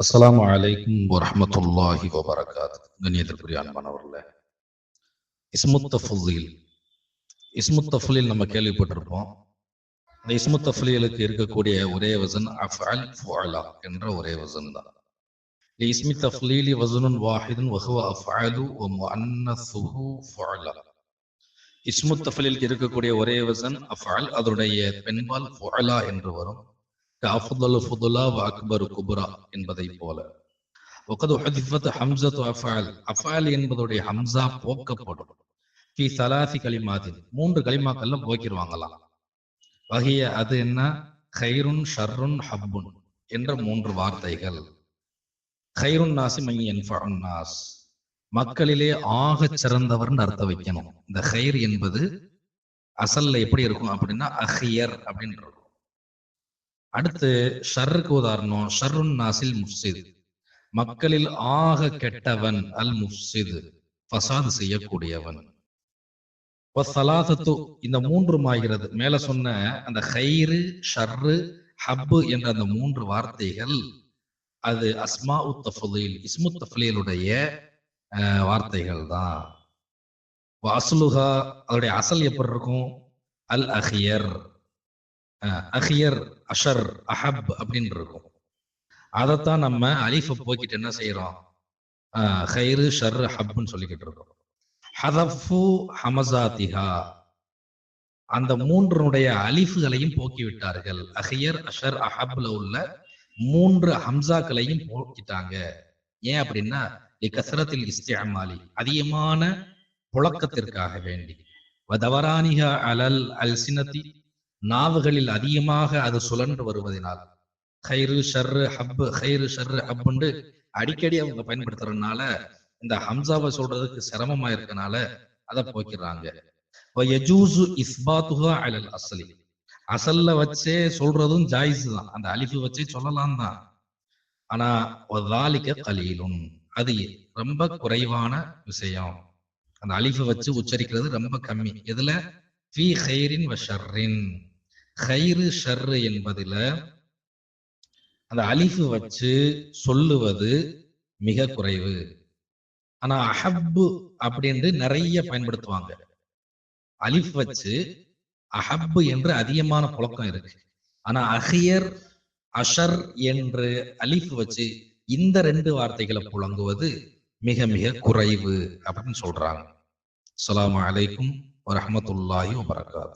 அஸ்லாம் வலைக்கும் வரமத்துல்லாஹி வபரகாத் கண்ணியத்திற்குரிய அன்பானவர்களே இஸ்முத் இஸ்முத்தஃபுலில் இஸ்முத் நம்ம கேள்விப்பட்டிருப்போம். இந்த இஸ்முத்தஃபுலியலுக்கு இருக்கக்கூடிய ஒரே வசன் அஃஅல் ஃபுஅலா என்ற ஒரே வசன் தான். இஸ்மி தஃலீலி வசனுன் வாஹிதுன் வஹுவ அஃஅலு வ முஅன்னஸுஹு ஃபுஅலா. இஸ்முத்தஃபுலிலுக்கு இருக்கக்கூடிய ஒரே வசன் அஃஅல் அதனுடைய பெண்பால் ஃபுஅலா என்று வரும். அஃபுதல் ஃபுதுலா வ அக்பரு குபுரா என்பதை போல. ஒகது ஹதிஃபத் ஹம்சத்து அஃபால் அஃபால் என்பதுடைய ஹம்சா போக்கப்படும். ஃபி சலாசி கலிமாதின் மூன்று கலிமாக்கள்ல போக்கிடுவாங்களாம் வகைய அது என்ன? ஹைருன் ஷர்ருன் ஹப்புன் என்ற மூன்று வார்த்தைகள். ஹைருன் நாசி மையன் நாஸ் மக்களிலே ஆக சிறந்தவர்னு அர்த்தம் வைக்கணும். இந்த ஹைர் என்பது அசல்ல எப்படி இருக்கும் அப்படின்னா அஹியர் அப்படின்னு இருக்கும் அடுத்து ஷர்ருக்கு உதாரணம் ஷர்ருன் நாசில் முஃசித் மக்களில் ஆக கெட்டவன் அல் முஃசித் ஃபசாது செய்யக்கூடியவன். சலாசத்து இந்த மூன்றும் ஆகிறது. மேல சொன்ன அந்த ஹைரு ஷர்ரு ஹப்பு என்ற அந்த மூன்று வார்த்தைகள் அது அஸ்மா உத்தஃபலீல் இஸ்மு தஃபலீலுடைய வார்த்தைகள் தான் அசுலுகா அதோடைய அசல் எப்படி இருக்கும்? அல் அஹியர் அஹியர் அஷர் அஹப் அப்படின்னு இருக்கும். அதைத்தான் நம்ம அலிஃபை போக்கிட்டு என்ன செய்யறோம் ஹைரு ஷர் ஹப்னு சொல்லிக்கிட்டு இருக்கோம். ஹதஃபு ஹமசாதிஹா அந்த மூன்றுனுடைய அலிஃபுகளையும் போக்கிவிட்டார்கள் அஹியர் அஷர் அஹப்ல உள்ள மூன்று ஹம்சாக்களையும் போக்கிட்டாங்க. ஏன் அப்படின்னா கசரத்தில் இஸ்தியமாலி அதிகமான புழக்கத்திற்காக வேண்டி. வதவரானிகா அலல் அல்சினத்தி நாவுகளில் அதிகமாக அது சுழன்று வருவதனால். ஹைரு ஷர்ரு ஹப்பு ஹைரு ஷர்ரு ஹப்புண்டு அடிக்கடி அவங்க பயன்படுத்துறதுனால இந்த ஹம்சாவை சொல்றதுக்கு சிரமமா இருக்கனால அதை போக்கிறாங்க. அசலி அசல்ல வச்சே சொல்றதும் ஜாயிஸ் தான். அந்த அலிஃபு வச்சே சொல்லலாம் தான். ஆனா தாலிக்க கலீலும் அது ரொம்ப குறைவான விஷயம். அந்த அலிஃபு வச்சு உச்சரிக்கிறது ரொம்ப கம்மி. எதுல? ஃபி ஹைரின் வ ஷர்ரின். ஹைரு ஷர்ரு என்பதுல அந்த அலிஃபு வச்சு சொல்லுவது மிக குறைவு. ஆனா அஹப்பு அப்படின்னு நிறைய பயன்படுத்துவாங்க. அலிஃப் வச்சு அஹப்பு என்று அதிகமான புழக்கம் இருக்கு. ஆனா அஹியர் அஷர் என்று அலிஃப் வச்சு இந்த ரெண்டு வார்த்தைகளை புழங்குவது மிக மிக குறைவு அப்படின்னு சொல்றாங்க. அலாம் வலைக்கும் வரமத்துல்லாஹி வபரகாத்.